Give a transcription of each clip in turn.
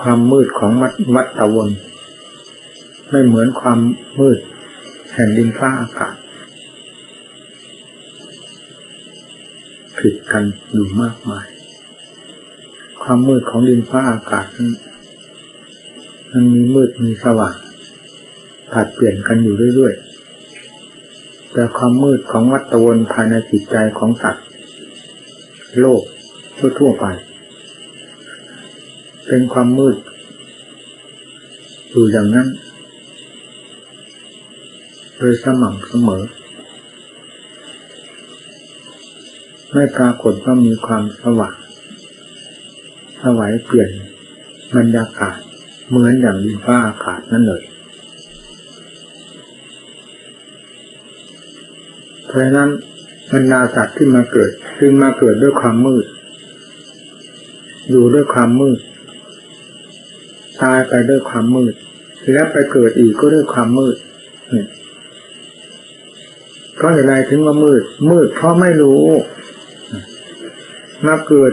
ความมืดของวัฏวัฏวนไม่เหมือนความมืดแห่งดินฟ้าอากาศผิดกันอยู่มากมาย ความมืดของดินฟ้าอากาศนั้นมันมีมืดมีสว่างผัดเปลี่ยนกันอยู่เรื่อยๆ แต่ความมืดของวัฏวนภายในจิตใจของสัตว์โลกทั่วๆไป เป็นความมืด อยู่อย่างนั้น โดยสม่ำเสมอ ไม่ปรากฏว่ามีความสว่างสวัยเปลี่ยนบรรยากาศเหมือนอย่างดินฟ้าอากาศนั่นเลยเพราะนั้นบรรดาสัตว์ที่มาเกิดจึงมาเกิดด้วยความมืด อยู่ด้วยความมืด ตายไปด้วยความมืด แล้วไปเกิดอีกก็ด้วยความมืดเนี่ยก็อะไรถึงว่ามืด มืดเพราะไม่รู้ มาเกิด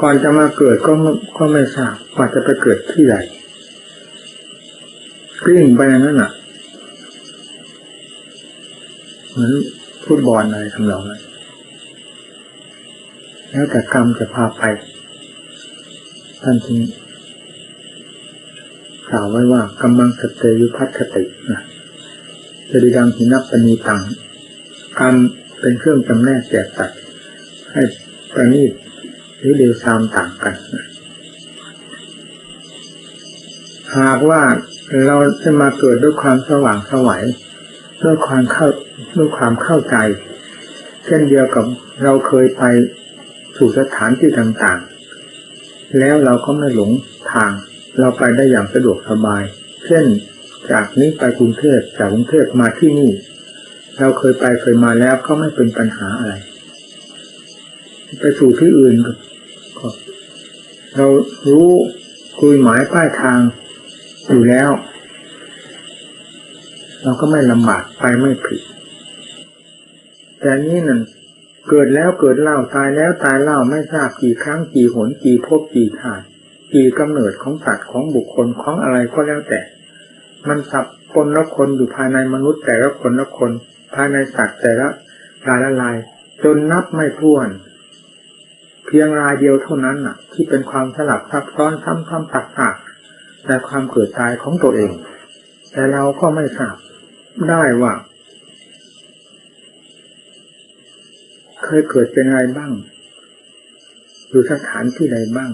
ก่อนจะมาเกิดก็ก็ไม่ทราบว่าจะไปเกิดที่ไหนกลิ้งไปอย่างนั้นอะ เหมือนฟุตบอลอะไรทำนองนั้นแล้วแต่กรรมจะพาไปท่านจึง กล่าวไว้ว่ากำลังสเตยุพัฒตินะจะดีดังหินับปณีตังกรรมเป็นเครื่องจำแนกแจกตัดให้ประณีตหรือเดวซามต่างกันนะหากว่าเราจะมาเกิดด้วยความสว่างสวัยด้วยความเข้าด้วยความเข้าใจ เช่นเดียวกับเราเคยไปสู่สถานที่ต่างๆ แล้วเราก็ไม่หลงทาง เราไปได้อย่างสะดวกสบาย เช่นจากนี้ไปกรุงเทพจากกรุงเทพมาที่นี่ เราเคยไปเคยมาแล้วก็ไม่เป็นปัญหาอะไร ไปสู่ที่อื่นก็เรารู้คุยหมายป้ายทางอยู่แล้ว เราก็ไม่ลำบากไปไม่ผิด แต่นี้นั่นเกิดแล้วเกิดเล่าตายแล้วตายเล่าไม่ทราบกี่ครั้งกี่หนกี่พบกี่ชาติ กี่กำเนิดของสัตว์ของบุคคลของอะไรก็แล้วแต่ มันสับคนละคนอยู่ภายในมนุษย์แต่ละคนละคน ภายในสัตว์แต่ละรายละลายจนนับไม่ถ้วน เพียงรายเดียวเท่านั้นน่ะ ที่เป็นความสลับซับซ้อนซ้ำๆตักๆแต่ความเกิดตายของตัวเอง แต่เราก็ไม่ทราบได้ว่า เคยเกิดเป็นอะไรบ้าง อยู่สถานที่ใดบ้าง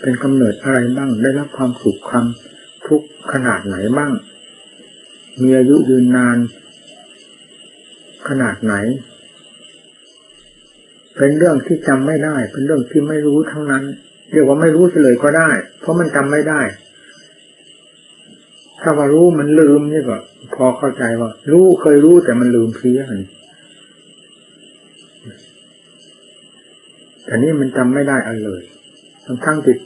เป็นกำเนิดอะไรบ้าง ได้รับความสุขความทุกข์ขนาดไหนบ้าง มีอายุยืนนาน ขนาดไหน เป็นเรื่องที่จำไม่ได้ เป็นเรื่องที่ไม่รู้ทั้งนั้น เรียกว่าไม่รู้เลยก็ได้ เพราะมันจำไม่ได้ ถ้าว่ารู้มันลืมนี่ก็พอเข้าใจว่า รู้เคยรู้แต่มันลืมเพี้ยนแต่นี่มันจำไม่ได้อันเลย ทั้งทั้งจิต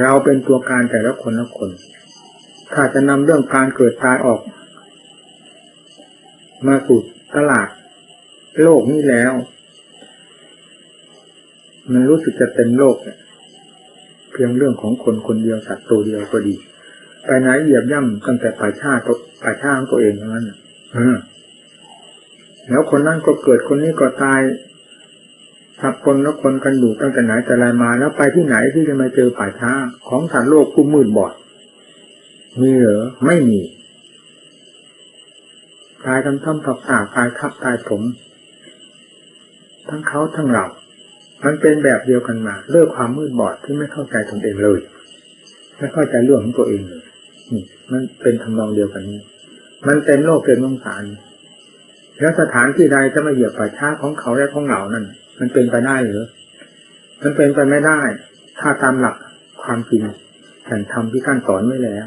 เราเป็นตัวการแต่ละคนละคน ถ้าจะนำเรื่องการเกิดตายออก มาสู่ตลาด โลกนี้แล้ว มันรู้สึกจะเต็มโลกเพียงเรื่องของคนคนเดียวสัตว์ตัวเดียวก็ดี ไปไหนเหยียบย่ำตั้งแต่ป่าชาติป่าชาของตัวเองนั้นแล้วคนนั้นก็เกิดคนนี้ก็ตาย สับคนแล้วคนกันอยู่ตั้งแต่ไหนแต่ไรมา แล้วไปที่ไหนที่จะมาเจอป่าช้าของสัตว์โลกผู้มืดบอด มีเหรอไม่มีตายกันท่อมตับตาตายทับตายผม ทั้งเขาทั้งเรามันเป็นแบบเดียวกันมาเรื่องความมืดบอดที่ไม่เข้าใจตนเองเลย ไม่เข้าใจเรื่องของตัวเองเลยนี่มันเป็นทำนองเดียวกันนี้มันเต็มโลกเต็มวงสารแล้วสถานที่ใดจะมาเหยียบป่าช้าของเขาและของเรานั่น มันเป็นไปได้หรือมันเป็นไปไม่ได้ ถ้าตามหลักความจริงแห่งธรรมที่ท่านสอนไว้แล้ว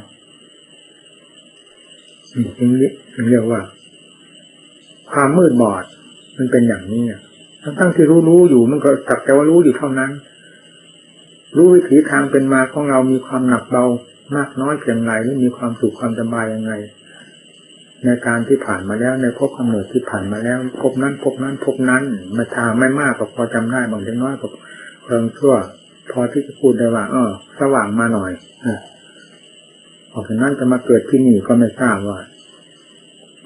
นี่จึงเรียกว่า ความมืดบอด มันเป็นอย่างนี้ทั้งทั้งที่รู้รู้อยู่มันก็จับแต่ว่ารู้อยู่เท่านั้น รู้วิถีทางเป็นมาของเรามีความหนักเบามากน้อยเพียงไรหรือมีความสุขความสบายยังไง ในการที่ผ่านมาแล้วในภพกำเนิดที่ผ่านมาแล้วภพนั้นภพนั้นภพนั้นมาทางไม่มากก็พอจำได้บางเล็กน้อยก็เพิ่งชั่ว พอที่จะพูดได้ว่าเออสว่างมาหน่อยอออกจากนั้นจะมาเกิดที่นี่ก็ไม่ทราบว่า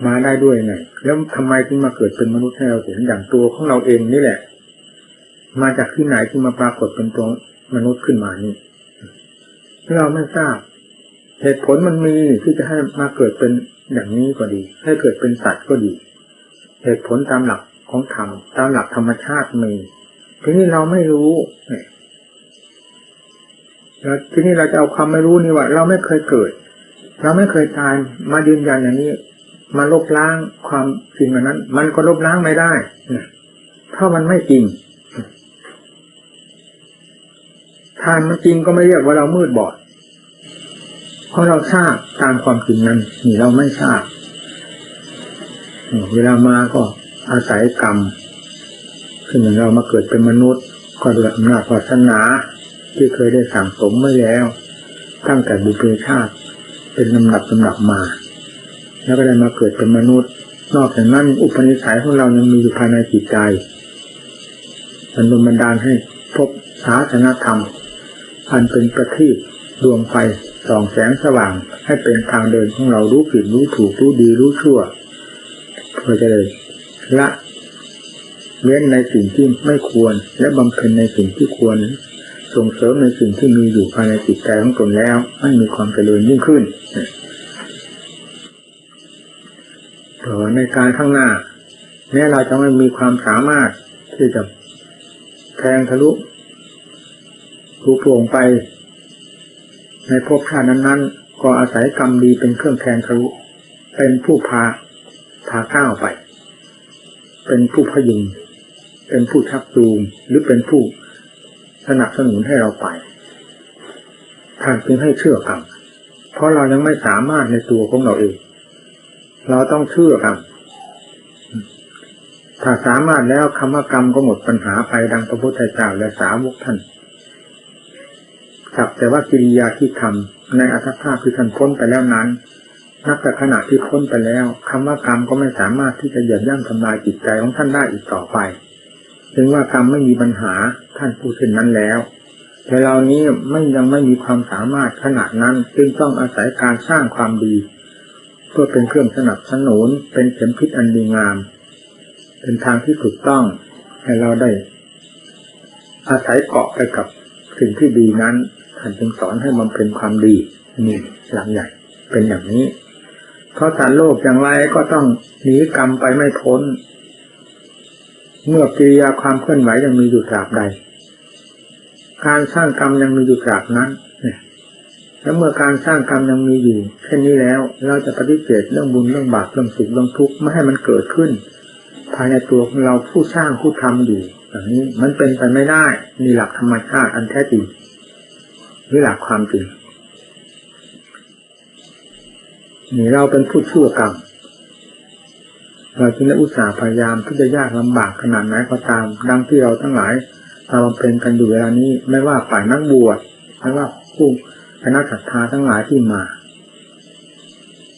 มาได้ด้วยไงแล้วทำไมถึงมาเกิดเป็นมนุษย์ให้เราเห็นอย่างตัวของเราเองนี่แหละ มาจากที่ไหนที่มาปรากฏเป็นตัวมนุษย์ขึ้นมานี่เราไม่ทราบ เหตุผลมันมีที่จะให้มาเกิดเป็นอย่างนี้ก็ดี ให้เกิดเป็นสัตว์ก็ดี เหตุผลตามหลักของธรรมตามหลักธรรมชาติมีทีนี้เราไม่รู้เนี่ยแล้วทีนี้เราจะเอาความไม่รู้นี่ว่า เราไม่เคยเกิด เราไม่เคยตายมายืนยันอย่างนี้มาลบล้างความจริงอันนั้น มันก็ลบล้างไม่ได้เนี่ยเพราะมันไม่จริงถ้ามันจริงก็ไม่เรียกว่าเรามืดบอด เพราะเราทราบตามความจริงนั้นนี่เราไม่ทราบเวลามาก็อาศัยกรรมคือเหมือนเรามาเกิดเป็นมนุษย์ ก็ด้วยอำนาจวาสนาที่เคยได้สั่งสมไว้แล้ว ตั้งแต่บุพเพชาติเป็นลำดับลำดับมา แล้วก็ได้มาเกิดเป็นมนุษย์ นอกจากนั้นอุปนิสัยของเรายังมีอยู่ภายในจิตใจมันบันดาลให้พบศาสนธรรมอันเป็นประทีปดวงไฟ ส่องแสงสว่างให้เป็นทางเดินของเรารู้ผิดรู้ถูกรู้ดีรู้ชั่วเพื่อจะได้ละเว้นในสิ่งที่ไม่ควร และบำเพ็ญในสิ่งที่ควร ส่งเสริมในสิ่งที่มีอยู่ภายในจิตใจของตนแล้วให้มีความเจริญยิ่งขึ้นเพราะในการข้างหน้าแม้เราจะไม่มีความสามารถที่จะแทงทะลุรูโปร่งไป ในภพชาตินั้นๆ ก็อาศัยกรรมดีเป็นเครื่องแทงทะลุเป็นผู้พาพาก้าวไป เป็นผู้พยุงเป็นผู้ชักจูงหรือเป็นผู้สนับสนุนให้เราไปท่านจึงให้เชื่อกันเพราะเรายังไม่สามารถในตัวของเราเอง เราต้องเชื่อกันถ้าสามารถแล้วคำว่ากรรมก็หมดปัญหาไปดังพระพุทธเจ้าและสาวกท่าน สักแต่ว่ากิริยาที่ทำในอัตภาพคือท่านพ้นไปแล้วนั้นนับแต่ขณะที่พ้นไปแล้วคำว่ากรรมก็ไม่สามารถที่จะเหยียบย่ำทำลายจิตใจของท่านได้อีกต่อไปถึงว่ากรรมไม่มีปัญหาท่านพูดเช่นนั้นแล้ว แต่เรานี้ไม่ยังไม่มีความสามารถขนาดนั้นจึงต้องอาศัยการสร้างความดี เพื่อเป็นเครื่องสนับสนุนเป็นเข็มพิษอันดีงาม เป็นทางที่ถูกต้องให้เราได้ อาศัยเกาะไปกับสิ่งที่ดีนั้น ท่านจึงสอนให้มันเป็นความดีนี่หลังใหญ่ เป็นอย่างนี้ เพราะสารโลกอย่างไรก็ต้องหนีกรรมไปไม่พ้น เมื่อกิริยาความเคลื่อนไหวยังมีอยู่ตราบใด การสร้างกรรมยังมีอยู่ตราบนั้นแล้วเมื่อการสร้างกรรมยังมีอยู่เช่นนี้แล้ว เราจะปฏิเสธเรื่องบุญเรื่องบาปเรื่องสุขเรื่องทุกข์ไม่ให้มันเกิดขึ้น ภายในตัวของเราผู้สร้างผู้ทำอยู่อย่างนี้มันเป็นไปไม่ได้มีหลักธรรมชาติอันแท้จริง หรือหลักความจริงนี่เราเป็นผู้ชั่วกรรมเราจึงได้อุตส่าห์พยายามที่จะยากลำบากขนาดไหนก็ตาม ดังที่เราทั้งหลายเราเป็นกันอยู่เวลานี้ ไม่ว่าฝ่ายนักบวชไม่ว่าผู้คณะศรัทธาทั้งหลายที่มา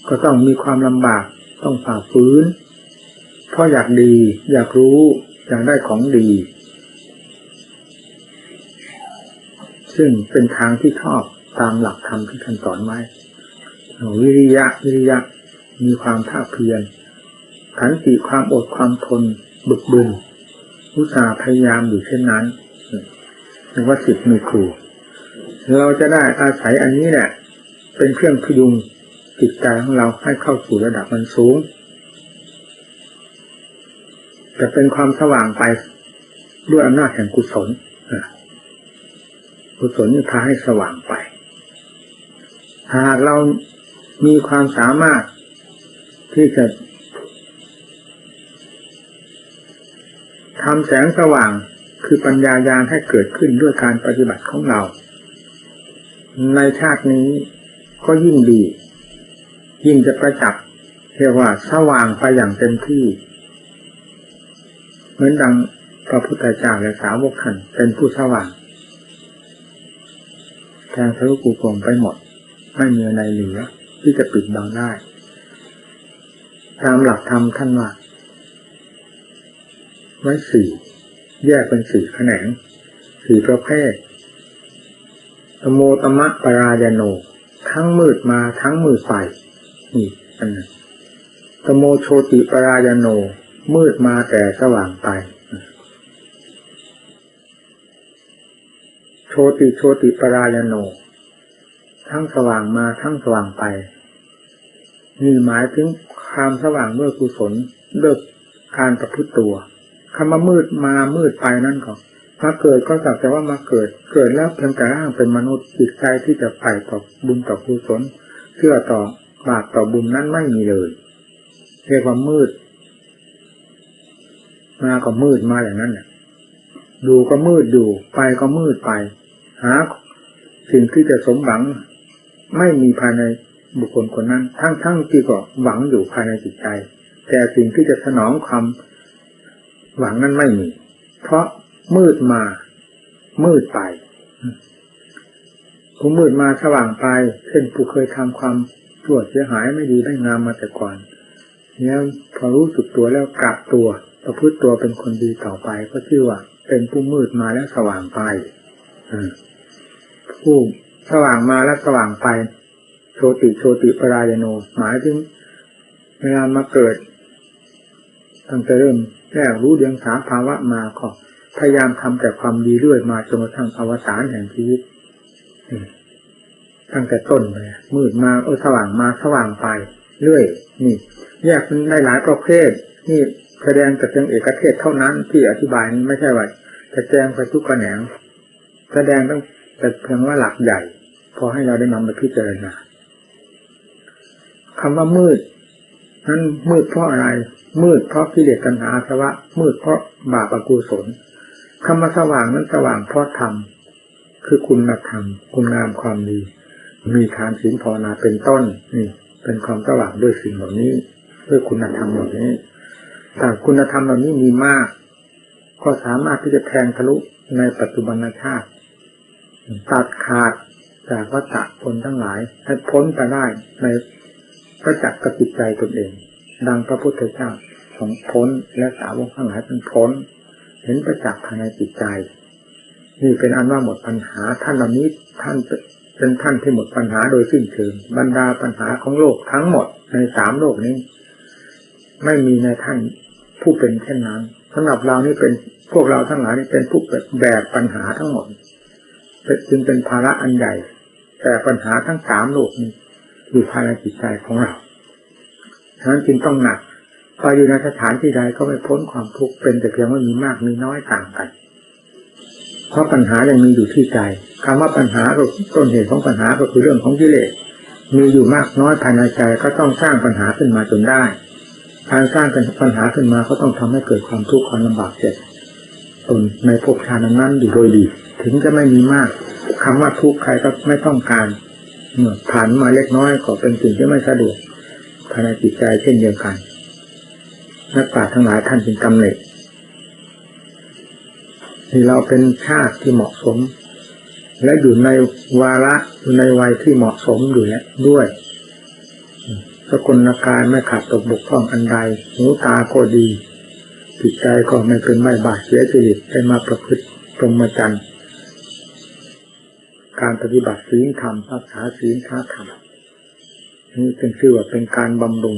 ก็ต้องมีความลำบากต้องฝ่าฝืนเพราะอยากดี อยากรู้ อยากได้ของดี ซึ่งเป็นทางที่ชอบตามหลักธรรมที่ท่านสอนไว้วิริยะวิริยะมีความภาเพียรขันติความอดความทนบึกบึนอุตสาห์พยายามอยู่เช่นนั้นเรียกว่าสิทธิ์มีครู เราจะได้อาศัยอันนี้แหละเป็นเครื่องพยุงจิตใจของเราให้เข้าสู่ระดับมันสูงจะเป็นความสว่างไปด้วยอำนาจแห่งกุศล กุศลนี่พาให้สว่างไป หากเรามีความสามารถที่จะทำแสงสว่างคือปัญญายาณให้เกิดขึ้นด้วยการปฏิบัติของเรา ในชาตินี้ก็ยิ่งดี ยิ่งจะประจับเรียกว่าสว่างไปอย่างเต็มที่ เหมือนดังพระพุทธเจ้าและสาวกท่านเป็นผู้สว่าง แทงทะลุกูโปร่งไปหมด ไม่มีอะไรเหลือที่จะปิดบังได้ ตามหลักธรรมท่านว่าไว้สี่แยกเป็นสี่แขนงสี่ประเภทตโมตมะปรายโน ทั้งมืดมาทั้งมืดไปนี่อันนั้นตโมโชติปรายโน มืดมาแต่สว่างไป ติโชติปรายโน ทั้งสว่างมาทั้งสว่างไป นี่หมายถึงความสว่างด้วยกุศลด้วยการประพฤติตัวคำว่ามืดมามืดไปนั่นก็มาเกิดก็สักแต่ว่ามาเกิด เกิดแล้วเพียงแต่ร่างเป็นมนุษย์จิตใจที่จะไปต่อบุญต่อกุศลเชื่อต่อบาปต่อบุญนั้นไม่มีเลยเรียกว่ามืด มาก็มืดมาอย่างนั้นเนี่ยดูก็มืดอยู่ไปก็มืดไป หาสิ่งที่จะสมหวังไม่มีภายในบุคคลคนนั้น ทั้งๆที่ก็หวังอยู่ภายในจิตใจ แต่สิ่งที่จะสนองความหวังนั้นไม่มี เพราะมืดมา มืดไปผู้มืดมาสว่างไป เช่นผู้เคยทำความชั่วเสียหายไม่ดีได้งามมาแต่ก่อนเนี่ยพอรู้สึกตัวแล้วกลับตัวประพฤติตัวเป็นคนดีต่อไปก็ชื่อว่า เป็นผู้มืดมาแล้วสว่างไป อืม ผู้สว่างมาแล้วสว่างไปโชติโชติปรายโน หมายถึงเวลามาเกิดตั้งแต่เริ่มแรกรู้เดียงสาภาวะมาก็พยายามทำแต่ความดีเรื่อยมาจนกระทั่งอวสานแห่งชีวิตตั้งแต่ต้นเลยมืดมาเออสว่างมาสว่างไป เรื่อย นี่แยกเป็นได้หลายประเภท นี่แสดงแต่เพียงเอกเทศเท่านั้นที่อธิบายไม่ใช่ว่าจะแจ้งไปทุกกระแหนง แสดงต้อ แต่เพียงว่าหลักใหญ่ พอให้เราได้นำมาพิจารณาคำว่ามืด นั้นมืดเพราะอะไร มืดเพราะกิเลสตัณหาสวะ มืดเพราะบาปอกุศลคำว่าสว่างนั้นสว่างเพราะธรรมคือคุณธรรมคุณงามความดี มีทานศีลภาวนาเป็นต้นนี่เป็นความสว่างด้วยสิ่งเหล่านี้ด้วยคุณธรรมเหล่านี้ถ้าคุณธรรมเหล่านี้มีมาก ก็สามารถที่จะแทงทะลุในปัจจุบันชาติ ตัดขาดจากวัฏผลทั้งหลาย ให้พ้นไปได้ในประจักษ์กับจิตใจตนเอง ดังพระพุทธเจ้าของพ้นและสาวกทั้งหลายเป็นพ้น เห็นประจักษ์ภายในจิตใจ นี่เป็นอันว่าหมดปัญหาท่านเหล่านี้ท่านเป็นท่านที่หมดปัญหาโดยสิ้นเชิงบรรดาปัญหาของโลกทั้งหมดในสามโลกนี้ ไม่มีในท่านผู้เป็นเช่นนั้นสำหรับเรานี่เป็นพวกเราทั้งหลายนี่เป็นผู้แบกปัญหาทั้งหมด จึงเป็นภาระอันใหญ่ แต่ปัญหาทั้งสามโลกนี้อยู่ภายในจิตใจของเราฉะนั้นจึงต้องหนักพออยู่ในสถานที่ใดก็ไม่พ้นความทุกข์เป็นแต่เพียงว่ามีมากมีน้อยต่างกัน เพราะปัญหายังมีอยู่ที่ใจคำว่าปัญหาต้นเหตุของปัญหาก็คือเรื่องของกิเลสมีอยู่มากน้อยภายในใจก็ต้องสร้างปัญหาขึ้นมาจนได้การสร้างปัญหาขึ้นมาก็ต้องทำให้เกิดความทุกข์ความลำบากเจ็บตนในภพชาตินั้นอยู่โดยดี ถึงจะไม่มีมากคำว่าทุกข์ใครก็ไม่ต้องการเมื่อผ่านมาเล็กน้อยก็เป็นสิ่งที่ไม่สะดวกภายในจิตใจเช่นเดียวกัน นักปราชญ์ทั้งหลายท่านจึงกำเนิดที่เราเป็นชาติที่เหมาะสม และอยู่ในวาระอยู่ในวัยที่เหมาะสมอยู่แล้วด้วยสกุลกายไม่ขาดตกบกพร่องอันใดหูตาก็ดีจิตใจก็ไม่เป็นไม่บาดเสียจริตได้มาประพฤติตรงมาจันทร์ การปฏิบัติศีลธรรมรักษาศีลค้าธรรมนี่เป็นชื่อว่าเป็นการบำรุง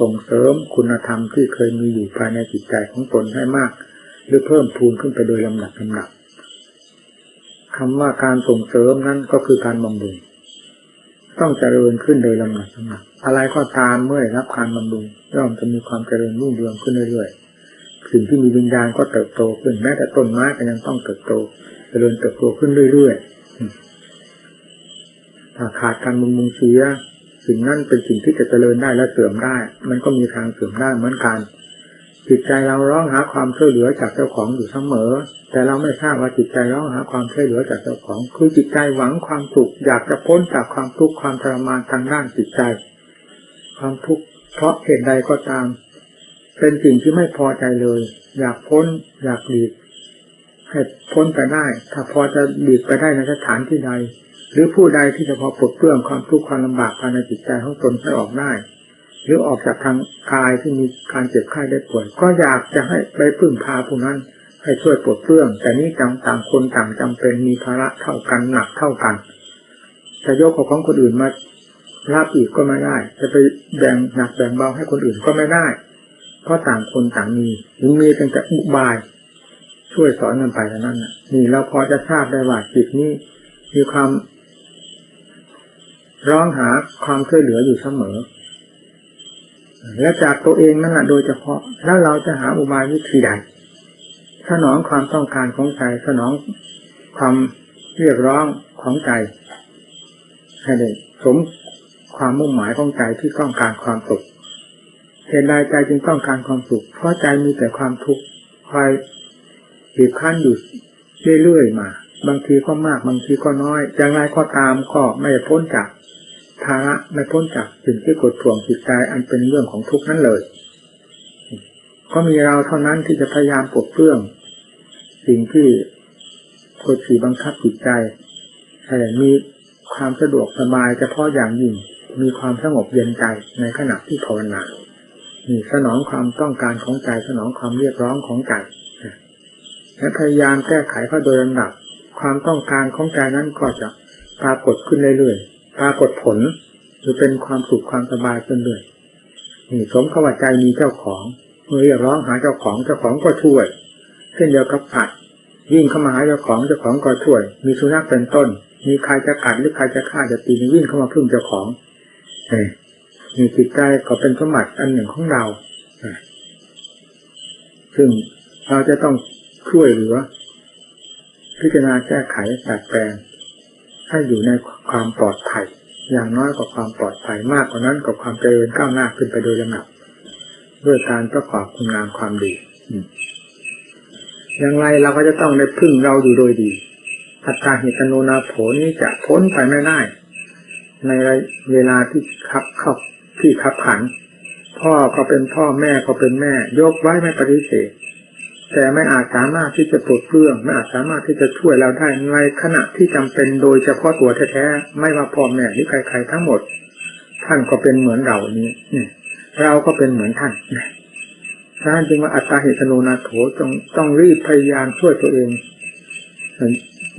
ส่งเสริมคุณธรรมที่เคยมีอยู่ภายในจิตใจของตนให้มาก หรือเพิ่มพูนขึ้นไปโดยลำดับลำดับคำว่าการส่งเสริมนั้นก็คือการบำรุงต้องเจริญขึ้นโดยลำดับลำดับอะไรก็ตามเมื่อรับการบำรุงย่อมจะมีความเจริญรุ่งเรืองขึ้นเรื่อยๆสิ่งที่มีวิญญาณก็เติบโตขึ้นแม้แต่ต้นไม้ก็ยังต้องเติบโต เจริญเติบโตขึ้นเรื่อยๆาขาดการบำรุงเสียสิ่งนั้นเป็นสิ่งที่จะเจริญได้และเสื่อมได้ มันก็มีทางเสื่อมได้เหมือนกัน จิตใจเราร้องหาความช่วยเหลือจากเจ้าของอยู่เสมอ แต่เราไม่ทราบว่าจิตใจร้องหาความช่วยเหลือจากเจ้าของ คือจิตใจหวังความสุขอยากจะพ้นจากความทุกข์ความทรมานทางด้านจิตใจ ความทุกข์เพราะเหตุใดก็ตาม เป็นสิ่งที่ไม่พอใจเลย อยากพ้น อยากหลีก ให้พ้นไปได้ ถ้าพอจะหลีกไปได้ในสถานที่ใด หรือผู้ใดที่จะพอปลดเปลื้องความทุกข์ความลำบากภายในจิตใจของตนให้ออกได้ หรือออกจากทางกายที่มีการเจ็บไข้ได้ป่วยก็อยากจะให้ไปพึ่งพาผู้นั้นให้ช่วยปลดเปลื้อง แต่นี้จำต่างคนต่างจำเป็นมีภาระเท่ากันหนักเท่ากันจะยกของคนอื่นมารับอีกก็ไม่ได้ จะไปแบ่งหนักแบ่งเบาให้คนอื่นก็ไม่ได้ เพราะต่างคนต่างมีมีตั้งแต่อุบาย ช่วยสอนกันไปเท่านั้นนี่เราพอจะทราบได้ว่าจิตนี้มีความ ร้องหาความช่วยเหลืออยู่เสมอ และจากตัวเองนั่นแหละโดยเฉพาะ แล้วเราจะหาอุบายวิธีใดสนองความต้องการของใจสนองความเรียกร้องของใจให้ได้สมความมุ่งหมายของใจที่ต้องการความสุขเหตุใดใจจึงต้องการความสุข เพราะใจมีแต่ความทุกข์คอย บีบคั้นอยู่เรื่อยๆมา บางทีก็มาก บางทีก็น้อยอย่างไรก็ตามก็ไม่พ้นจากภาระไม่พ้นจากสิ่งที่กดท่วงจิตใจอันเป็นเรื่องของทุกข์นั้นเลย ก็มีเราเท่านั้นที่จะพยายามปลดเปลื้องสิ่งที่กดขี่บังคับจิตใจให้มีความสะดวกสบายเฉพาะอย่างยิ่งมีความสงบเย็นใจในขณะที่ภาวนานี่สนองความต้องการของใจสนองความเรียกร้องของใจ และพยายามแก้ไขเข้าโดยลำดับ ความต้องการของใจนั้นก็จะปรากฏขึ้นเรื่อยๆ ปรากฏผลหรือเป็นความสุขความสบายขึ้นเรื่อยนี่สมขว่าใจมีเจ้าของเมื่อเรียกร้องหาเจ้าของเจ้าของก็ช่วย เช่นเดียวกับผัดวิ่งเข้ามาหาเจ้าของเจ้าของก็ช่วย มีสุนัขเป็นต้น มีใครจะกัดหรือใครจะฆ่าจะตีวิ่งเข้ามาพึ่งเจ้าของเออมีจิตใจก็เป็นสมบัติอันหนึ่งของเราซึ่งเราจะต้อง ช่วยเหลือ พิจารณาแก้ไขตัดแปลง ให้อยู่ในความปลอดภัย อย่างน้อยกว่าความปลอดภัยมากกว่านั้นกับความเจริญก้าวหน้าขึ้นไปโดยลำดับด้วยการประกอบคุณงามความดีอย่างไรเราก็จะต้องได้พึ่งเราอยู่โดยดีอัตตาหิตโนนาโผนี้จะพ้นไปไม่ได้ ในเวลาที่ขับเข้าที่ขับขัน พ่อก็เป็นพ่อแม่ก็เป็นแม่ ยกไว้ไม่ปฏิเสธ แต่ไม่อาจสามารถที่จะปลดเปลื้องไม่อาจสามารถที่จะช่วยเราได้ในขณะที่จำเป็นโดยเฉพาะตัวแท้ๆไม่ว่าพ่อแม่หรือใครๆทั้งหมด ท่านก็เป็นเหมือนเรานี้เราก็เป็นเหมือนท่านท่านจึงว่าอัตตาเหตุโนนาโถต้องต้องรีบพยายามช่วยตัวเอง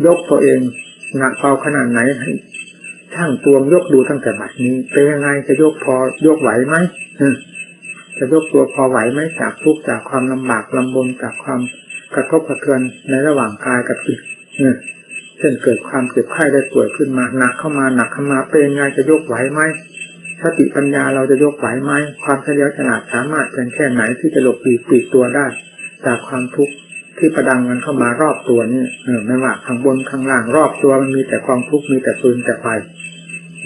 ยกตัวเองหนักเบาขนาดไหนให้ช่างตวงยกดูตั้งแต่บัดนี้เป็นยังไงจะยกพอยกไหวไหม จะยกตัวพอไหวไหมจากทุกจากความลำบากลำบนจากความกระทบกระเทือนในระหว่างกายกับจิตเช่นเกิดความเจ็บไข้ได้ป่วยขึ้นมาหนักเข้ามาหนักเข้ามาเป็นยังไงจะยกไหวไหมสติปัญญาเราจะยกไหวไหมความเฉลียวฉลาดสามารถเป็นแค่ไหนที่จะหลบหลีกปีกตัวได้ จากความทุกข์ที่ประดังมันเข้ามารอบตัวนี่เออไม่ว่าข้างบนข้างล่างรอบตัวมันมีแต่ความทุกข์มีแต่ปืนแต่ไฟ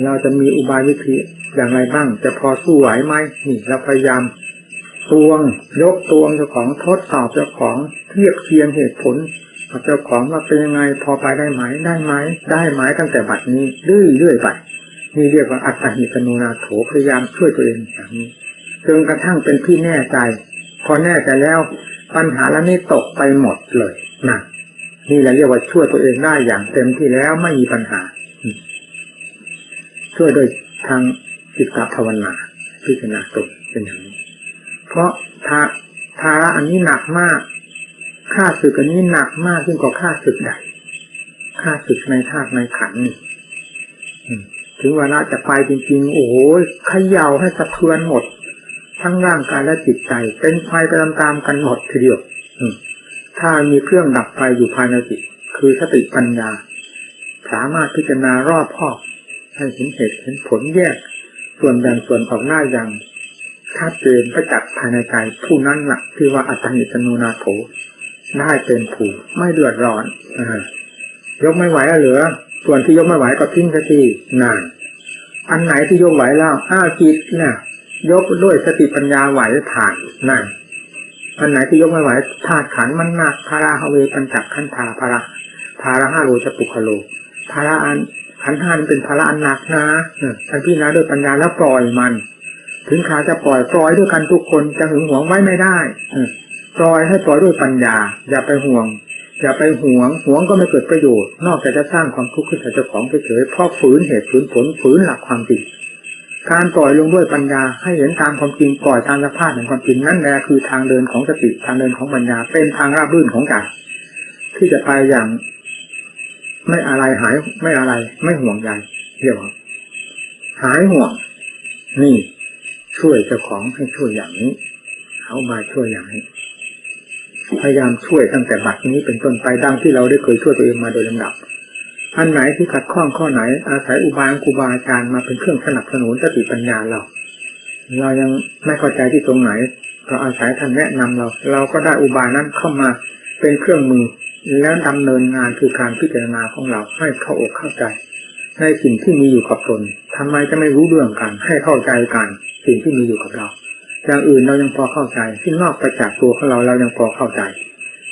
เราจะมีอุบายวิธีอย่างไรบ้าง จะพอสู้ไหวไหมนี่เราพยายามตวงยกตวงเจ้าของทดสอบเจ้าของเทียบเคียงเหตุผลกับเจ้าของว่าเป็นยังไงพอไปได้ไหมได้ไหมได้ไหมตั้งแต่บัดนี้เรื่อยเรื่อยไปนี่เรียกว่าอัตติกนูนาโถพยายามช่วยตัวเองอย่างนี้จนกระทั่งเป็นที่แน่ใจ พอแน่ใจแล้วปัญหาแล้วนี่ตกไปหมดเลยนะนี่แหละเรียกว่าช่วยตัวเองได้อย่างเต็มที่แล้วไม่มีปัญหา ช่วยโดยทางจิตตภาวนาพิจารณาตนเป็นอย่างนี้ เพราะทาทาระอันนี้หนักมากค่าศึกอันนี้หนักมากยิ่งกว่าค่าศึกใดค่าศึกในธาตุในขันนี่ถึงเวลาจะไปจริงๆ โอ้โหขย่าให้สะเทือนหมด ทั้งร่างกายและจิตใจ เป็นไฟไปตามๆกันหมดทีเดียวถ้ามีเครื่องดับไฟอยู่ภายในจิต คือสติปัญญา สามารถพิจารณารอบคอบ ให้เห็นเหตุเห็นผลแยก ส่วนแบ่งส่วนออกหน้าอย่างชัดเจนประจักษ์ภายในใจผู้นั้นหลักที่ว่าอัตติจโนนาโถได้เป็นผู้ไม่เดือดร้อนอยกไม่ไหวเหลือ ส่วนที่ยกไม่ไหวก็ทิ้งสักทีนาน อันไหนที่ยกไหวแล้วอ้าจิตเนี่ยยกด้วยสติปัญญาไหวผ่านนั่นอันไหนที่ยกไม่ไหวธาตุขันมันหนักภาราฮเวปัญจักขันธาภาระภาระห้าโลจะปุคโลภาระอัน ขันห้านเป็นภาระอันหนักนะท่านพี่นะด้วยปัญญาแล้วปล่อยมัน ถึงขาจะปล่อยปล่อยด้วยกันทุกคนจะหึงหวงไว้ไม่ได้ปล่อยให้ปล่อยด้วยปัญญา อย่าไปห่วง อย่าไปห่วงห่วงก็ไม่เกิดประโยชน์ นอกจากจะสร้างความทุกข์ขึ้นกับเจ้าของเฉยๆเพราะฝืนเหตุฝืนผลฝืนหลักความจริงการปล่อยลงด้วยปัญญาให้เห็นตามความจริงปล่อยตามสภาพแห่งความจริงนั่นแหละคือทางเดินของสติทางเดินของปัญญาเป็นทางราบรื่นของใจที่จะไปอย่าง ไม่อะไรหาย ไม่อะไร ไม่ห่วงใยเรียกว่าหายห่วง นี่ช่วยเจ้าของให้ช่วยอย่างนี้เอามาช่วยอย่างนี้พยายามช่วยตั้งแต่บัดนี้เป็นต้นไปดังที่เราได้เคยช่วยตัวเองมาโดยลำดับ อันไหนที่ขัดข้องข้อไหน อาศัยอุบายครูบาอาจารย์มาเป็นเครื่องสนับสนุนสติปัญญาเรา เรายังไม่เข้าใจที่ตรงไหน ก็อาศัยท่านแนะนำเรา เราก็ได้อุบายนั้นเข้ามาเป็นเครื่องมือ แล้วดำเนินงานคือการพิจารณาของเราให้เข้าอกเข้าใจ ในสิ่งที่มีอยู่กับตนทำไมจะไม่รู้เรื่องกัน ให้เข้าใจกัน สิ่งที่มีอยู่กับเรา อย่างอื่นเรายังพอเข้าใจที่นอกไปจากตัวของเราเรายังพอเข้าใจ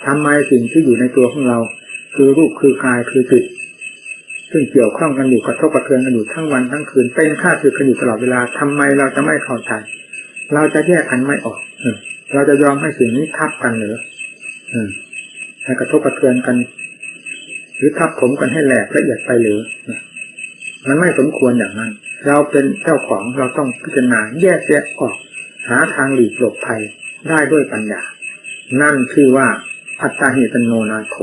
ทำไมสิ่งที่อยู่ในตัวของเรา คือรูปคือกายคือจิตซึ่งเกี่ยวข้องกันอยู่กระทบกระเทือนกันอยู่ทั้งวันทั้งคืนเป็นค่าคือกันอยู่ตลอดเวลาทำไมเราจะไม่เข้าใจ เราจะแยกกันไม่ออกเราจะยอมให้สิ่งนี้ทับกันหรือ ให้กระทบกระเทือนกัน หรือทับผมกันให้แหลกละเอียดไปหรือมันไม่สมควรอย่างนั้น เราเป็นเจ้าของเราต้องพิจารณาแยกแยะออก หาทางหลีกหลบภัยได้ด้วยปัญญา นั่นคือว่าอัตตาหิตโนนาโถ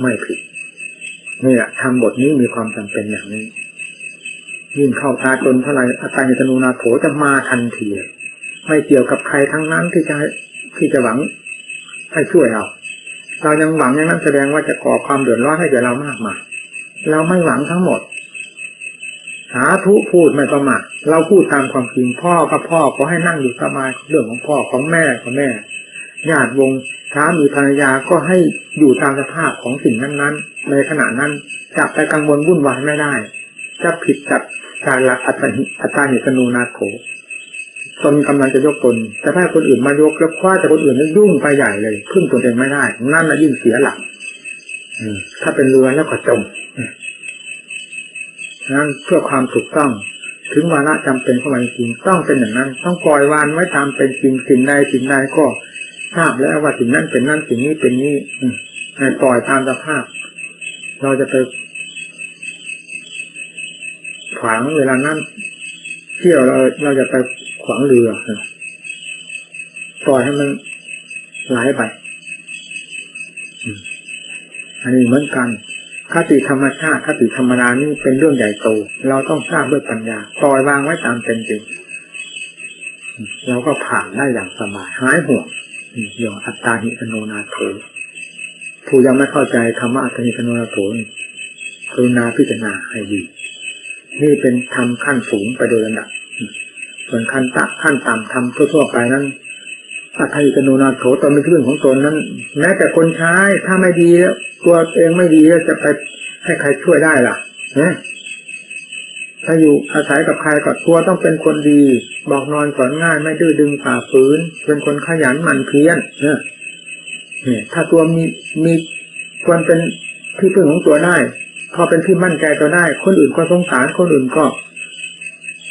ไม่ผิดนี่แหละทำบทนี้มีความจำเป็นอย่างนี้ ยิ่งเข้าตาจนเท่าไรอัตตาหิตโนนาโถจะมาทันที ไม่เกี่ยวกับใครทั้งนั้นที่จะ ที่จะหวังให้ช่วยเรา เรายังหวังอย่างนั้นแสดงว่าจะก่อความเดือดร้อนให้แก่เรามากมายเราไม่หวังทั้งหมดสาธุพูดไม่ประมาทเราพูดตามความจริงพ่อกับพ่อขอให้นั่งอยู่สบายเรื่องของพ่อของแม่ของแม่ญาติวงสามีภรรยาก็ให้อยู่ตามสภาพของสิ่งนั้นๆ ในขณะนั้นจะไปกังวลวุ่นวายไม่ได้ จะผิดจากการหลักอัตติอัตตาหิตนูนาโถ ตนกำลังจะยกตนแต่ถ้าคนอื่นมายกแล้วคว้าจากคนอื่นแล้วยุ่งไปใหญ่เลยพึ่งตนเองไม่ได้ นั่นแหละยิ่งเสียหลักถ้าเป็นเรือแล้วก็จมนั้นเพื่อความถูกต้อง ถึงวาระจำเป็นเข้ามาจริงต้องเป็นอย่างนั้น ต้องปล่อยวานไว้ตามเป็นจริงสิ่งใดสิ่งใดก็ทราบแล้วว่าสิ่งนั้นเป็นนั่นสิ่งนี้เป็นนี้ให้ปล่อยตามสภาพ เราจะไปขวางเวลานั้นเที่ยวเราเราจะไป ขวางเรือปล่อยให้มันไหลไป อันนี้เหมือนกันคติธรรมชาติคติธรรมดานี่เป็นเรื่องใหญ่โต เราต้องทราบด้วยปัญญาปล่อยวางไว้ตามเป็นจริงเราก็ผ่านได้อย่างสบายหายห่วงอย่างอัตตาหิตโนนาโถผู้ยังไม่เข้าใจธรรมะอัตตาหิตโนนาโถกรุณาพิจารณาให้ดี นี่เป็นธรรมขั้นสูงไปโดยลำดับ ส่วนขั้นตะขั้นต่ำทำทั่วๆไปนั้นอัตถิกโนนาโถตอนเป็นเรื่องของตนนั้น แม้แต่คนใช้ถ้าไม่ดีแล้วตัวเองไม่ดีแล้วจะไปให้ใครช่วยได้ล่ะนะถ้าอยู่อาศัยกับใครก็ตัวต้องเป็นคนดี บอกนอนสอนง่ายไม่ดื้อดึงฝ่าฝืน เป็นคนขยันหมั่นเพียรเนี่ยถ้าตัวมีมีควรเป็นที่พึ่งของตัวได้ พอเป็นที่มั่นใจตัวได้ คนอื่นก็สงสารคนอื่นก็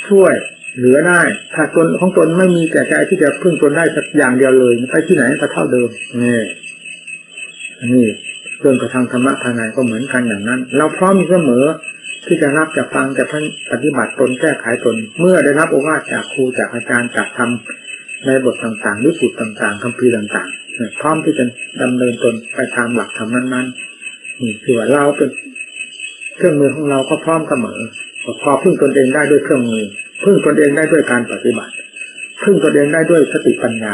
ช่วย เหลือได้ ถ้าตนของตนไม่มีแต่ใจที่จะพึ่งตนได้สักอย่างเดียวเลย ไปที่ไหนก็เท่าเดิมนี่นี่เรื่องกระทำธรรมะทางไหนก็เหมือนกันอย่างนั้น เราพร้อมเสมอที่จะรับจะฟังจะปฏิบัติตนแก้ไขตน เมื่อได้รับโอวาทจากครูจากอาจารย์จากธรรมในบทต่างๆหรือสูตรต่างๆคำพีต่างๆพร้อมที่จะดำเนินตนไปตามหลักธรรมนั้นๆนี่คือว่าเราเป็นเครื่องมือของเราก็พร้อมเสมอพอพึ่งตนเองได้ด้วยเครื่องมือ พึ่งตนเองได้ด้วยการปฏิบัติ พึ่งตนเองได้ด้วยสติปัญญา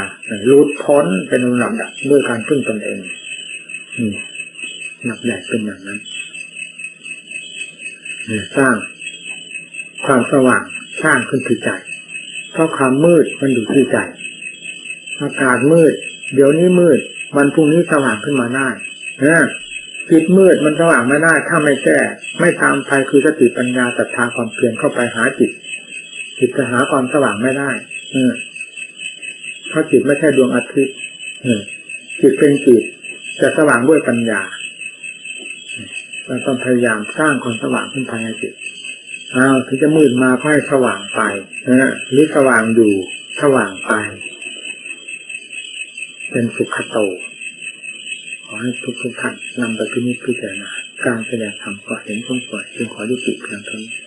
รู้พ้นเป็นลำดับด้วยการพึ่งตนเองหนักใหญ่เป็นอย่างนั้นสร้างความสว่างสร้างขึ้นที่ใจเพราะความมืดมันอยู่ที่ใจอากาศมืด เดี๋ยวนี้มืด วันพรุ่งนี้สว่างขึ้นมาได้นะจิตมืดมันสว่างไม่ได้ถ้าไม่แก้ ไม่ตามภัยคือสติปัญญาศรัทธาความเพียรเข้าไปหาจิต จิตจะหาความสว่างไม่ได้ เออเพราะจิตไม่ใช่ดวงอาทิตย์เออจิตเป็นจิตจะสว่างด้วยปัญญาเราต้องพยายามสร้างความสว่างขึ้นภายในจิตอ้าวถึงจะมืดมาก็ให้สว่างไปนะหรือสว่างอยู่สว่างไป เป็นสุขโต ขอให้ทุกทุกท่านนำไปพินิจพิจารณาการแสดงธรรมก็เห็นสมควรจึงขอยุติเพียงเท่านี้